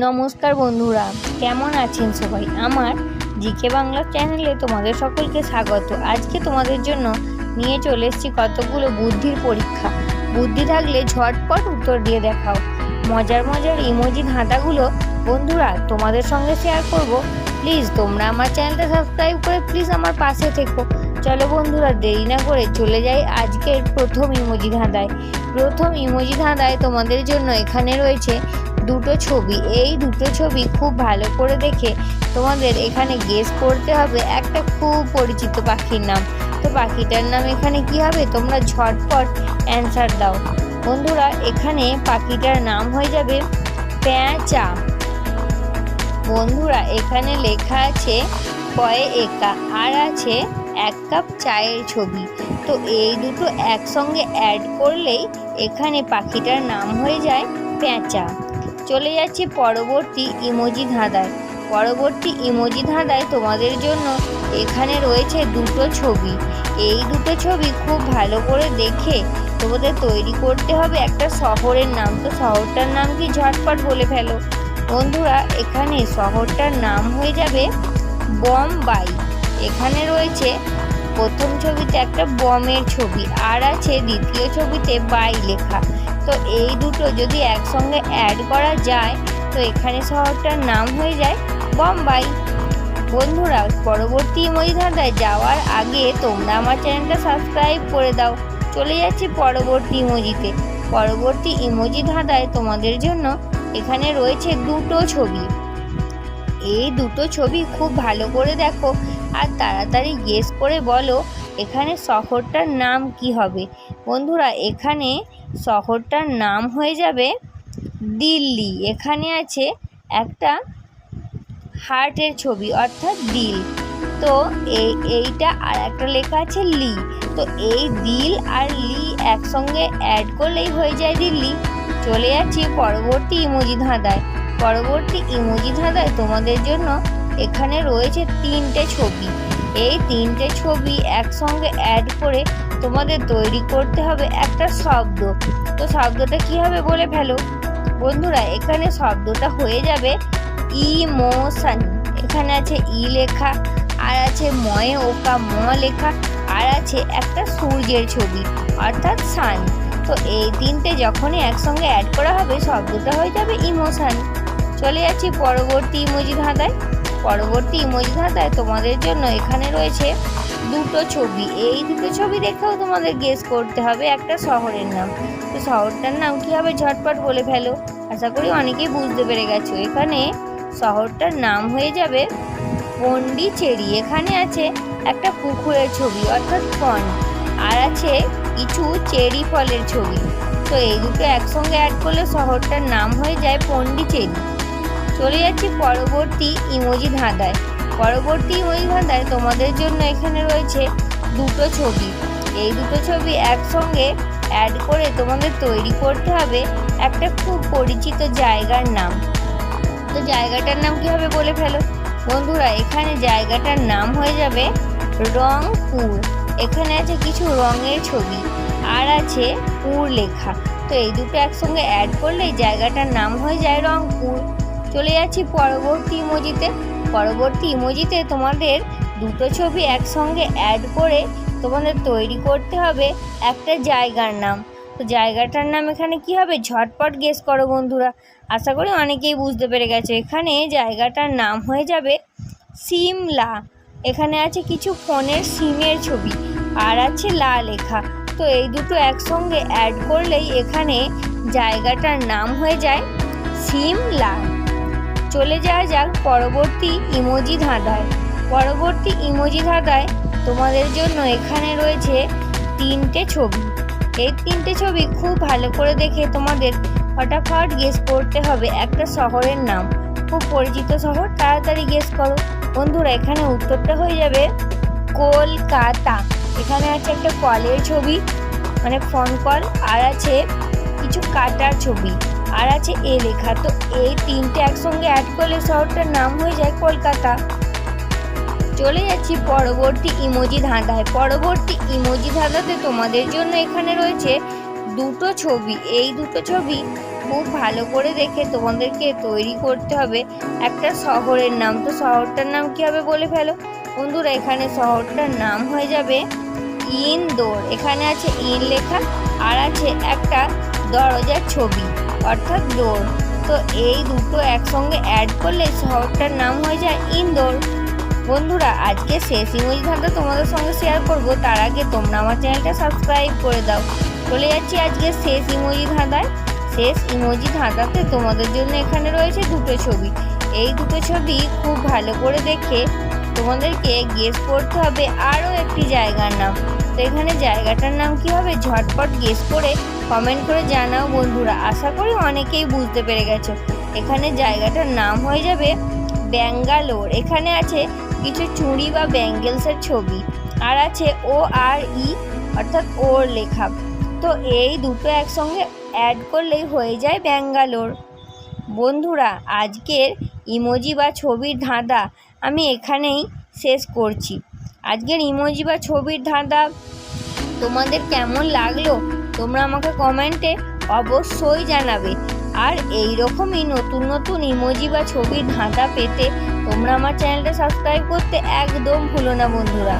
নমস্কার বন্ধুরা, কেমন আছেন সবাই? আমার জিকে বাংলা চ্যানেলে তোমাদের সকলকে স্বাগত। আজকে তোমাদের জন্য নিয়ে চলে এসেছি কতগুলো বুদ্ধির পরীক্ষা। বুদ্ধি থাকলে ঝটপট উত্তর দিয়ে দেখাও। মজার মজার ইমোজি ধাঁধাগুলো বন্ধুরা, তোমাদের সঙ্গে শেয়ার করব। প্লিজ তোমরা আমার চ্যানেলটা সাবস্ক্রাইব করে প্লিজ আমার পাশে থেকো। চলো বন্ধুরা, দেরি না করে চলে যাই আজকের প্রথম ইমোজি ধাঁধায় প্রথম ইমোজি ধাঁধায় তোমাদের জন্য এখানে রয়েছে দুটো ছবি, এই দুটো ছবি খুব ভালো করে দেখে তোমাদের এখানে গেস করতে হবে একটা খুব পরিচিত পাখির নাম। তো পাখিটার নাম এখানে কি হবে? তোমরা ঝটপট অ্যান্সার দাও। বন্ধুরা, এখানে পাখিটার নাম হয়ে যাবে প্যাঁচা। বন্ধুরা, এখানে লেখা আছে কয়ে একা, আর আছে এক কাপ চায়ের ছবি। তো এই দুটো একসঙ্গে অ্যাড করলেই এখানে পাখিটার নাম হয়ে যায় পেঁচা চলে যাচ্ছি পরবর্তী ইমোজি ধাঁধায়। পরবর্তী ইমোজি ধাঁধায় তোমাদের জন্য এখানে রয়েছে দুটো ছবি। এই দুটো ছবি খুব ভালো করে দেখে তোমাদের তৈরি করতে হবে একটা শহরের নাম। তো শহরটার নাম কি ঝটপট বলে ফেলো? বন্ধুরা, এখানে শহরটার নাম হয়ে যাবে বম্বাই। এখানে রয়েছে প্রথম ছবিতে একটা বমের ছবি, আর আছে দ্বিতীয় ছবিতে বাই লেখা। তো এই দুটো যদি একসঙ্গে অ্যাড করা যায়, তো এখানে শহরটার নাম হয়ে যায় বম্বাই বন্ধুরা, পরবর্তী ইমোজি ধাঁধায় যাওয়ার আগে তোমরা আমার চ্যানেলটা সাবস্ক্রাইব করে দাও। চলে যাচ্ছি পরবর্তী ইমোজিতে। পরবর্তী ইমোজি ধাঁধায় তোমাদের জন্য এখানে রয়েছে দুটো ছবি। এই দুটো ছবি খুব ভালো করে দেখো আর তাড়াতাড়ি গেস করে বলো এখানে শহরটার নাম কি হবে। বন্ধুরা, এখানে শহরটার নাম হয়ে যাবে দিল্লি। এখানে আছে একটা হার্টের ছবি, অর্থাৎ দিল। তো এই এইটা আর একটা লেখা আছে লি। তো এই দিল আর লি একসঙ্গে অ্যাড করলেই হয়ে যায় দিল্লি। চলে যাচ্ছি পরবর্তী ইমোজি ধাঁধায়। পরবর্তী ইমোজি ধাঁধায় তোমাদের জন্য এখানে রয়েছে তিনটে ছবি। এই তিনটে ছবি একসঙ্গে অ্যাড করে তোমাদের তৈরি করতে হবে একটা শব্দ। তো শব্দটা কি হবে বলে ফেলো? বন্ধুরা, এখানে শব্দটা হয়ে যাবে ইমোশন এখানে আছে ই লেখা, আর আছে ময়ে ওকা, ম লেখা, আর আছে একটা সূর্যের ছবি, অর্থাৎ সান তো এই তিনটে যখনই একসঙ্গে অ্যাড করা হবে, শব্দটা হয়ে যাবে ইমোশন চলে যাচ্ছি পরবর্তী ইমোজি ধাঁধায়। পরবর্তী ইমোজি ধাঁধায় তোমাদের জন্য এখানে রয়েছে দুটো ছবি। এই দুটো ছবি দেখেও তোমাদের গেস করতে হবে একটা শহরের নাম। তো শহরটার নাম কী হবে ঝটপট বলে ফেলো। আশা করি অনেকেই বুঝতে পেরে গেছো। এখানে শহরটার নাম হয়ে যাবে পন্ডিচেরি। এখানে আছে একটা পুকুরের ছবি, অর্থাৎ পন্ড আর আছে কিছু চেরি ফলের ছবি। তো এই দুটো একসঙ্গে অ্যাড করলে শহরটার নাম হয়ে যায় পন্ডিচেরি। চলে যাচ্ছি পরবর্তী ইমোজি ধাঁধায়। পরবর্তী ইমোজি ধাঁধায় তোমাদের জন্য এখানে রয়েছে দুটো ছবি। এই দুটো ছবি একসঙ্গে অ্যাড করে তোমাদের তৈরি করতে হবে একটা খুব পরিচিত জায়গার নাম। তো জায়গাটার নাম কি হবে বলে ফেলো? বন্ধুরা, এখানে জায়গাটার নাম হয়ে যাবে রংপুর। এখানে আছে কিছু রঙের ছবি আর আছে পুর লেখা তো এই দুটো একসঙ্গে অ্যাড করলে জায়গাটার নাম হয়ে যায় রংপুর। চলে যাচ্ছি পরবর্তী ইমোজিতে। পরবর্তী ইমোজিতে তোমাদের দুটো ছবি একসঙ্গে অ্যাড করে তোমাদের তৈরি করতে হবে একটা জায়গার নাম। তো জায়গাটার নাম এখানে কি হবে? ঝটপট গেস করো বন্ধুরা। আশা করি অনেকেই বুঝতে পেরে গেছো। এখানে জায়গাটার নাম হয়ে যাবে সিমলা। এখানে আছে কিছু ফোনের সিমের ছবি আর আছে লা লেখা। তো এই দুটো একসঙ্গে অ্যাড করলেই এখানে জায়গাটার নাম হয়ে যায় সিমলা। চলে যাওয়া যাক পরবর্তী ইমোজি ধাঁধায়। পরবর্তী ইমোজি ধাঁধায় তোমাদের জন্য এখানে রয়েছে তিনটে ছবি। এই তিনটে ছবি খুব ভালো করে দেখে তোমাদের ফটাফট গেস করতে হবে একটা শহরের নাম। খুব পরিচিত শহর, তাড়াতাড়ি গেস করো। বন্ধুরা, এখানে উত্তরটা হয়ে যাবে কলকাতা। এখানে আছে একটা কলের ছবি মানে ফোন কল, আর আছে কিছু কাটার ছবি। আর আছে এ লেখা। তো এই তিনটে একসঙ্গে অ্যাড করলে শহরটার নাম হয়ে যায় কলকাতা। চলে যাচ্ছি পরবর্তী ইমোজি ধাঁধায়। পরবর্তী ইমোজি ধাঁধাতে তোমাদের জন্য এখানে রয়েছে দুটো ছবি। এই দুটো ছবি খুব ভালো করে দেখে তোমাদেরকে তৈরি করতে হবে। একটা শহরের নাম। তো শহরটার নাম কি হবে বলে ফেলো? বন্ধুরা, এখানে শহরটার নাম হয়ে যাবে ইনদোর এখানে আছে ইন লেখা আর আছে একটা দরজার ছবি, অর্থাৎ ডোর তো এই দুটো একসঙ্গে অ্যাড করলে শহরটার নাম হয়ে যায় ইন্দোর। বন্ধুরা, আজকে শেষ ইমোজি ধাঁধা তোমাদের সঙ্গে শেয়ার করব। তার আগে তোমরা আমার চ্যানেলটা সাবস্ক্রাইব করে দাও। চলে যাচ্ছি আজকে শেষ ইমোজি ধাঁধায়। শেষ ইমোজি ধাঁধাতে তোমাদের জন্য এখানে রয়েছে দুটো ছবি। এই দুটো ছবি খুব ভালো করে দেখে তোমাদেরকে গেস করতে হবে আরও একটি জায়গার নাম। তো এখানে জায়গাটার নাম কি হবে? ঝটপট গেস করে কমেন্ট করে জানাও বন্ধুরা। আশা করি অনেকেই বুঝতে পেরে গেছো। এখানে জায়গাটার নাম হয়ে যাবে ব্যাঙ্গালোর। এখানে আছে কিছু চুড়ি বা ব্যাঙ্গেলসের ছবি। আর আছে ও আর ই অর্থাৎ ওর লেখা। তো এই দুটো একসঙ্গে অ্যাড করলেই হয়ে যায় ব্যাঙ্গালোর। বন্ধুরা, আজকের ইমোজি বা ছবির ধাঁধা আমি এখানেই শেষ করছি। আজকের ইমোজি বা ছবির ধাঁধা তোমাদের কেমন লাগল তোমরা আমাকে কমেন্টে অবশ্যই জানাবে। আর এই রকমই নতুন নতুন ইমোজি বা ছবির ধাঁধা পেতে তোমরা আমার চ্যানেলটা সাবস্ক্রাইব করতে একদম ভুলো না বন্ধুরা।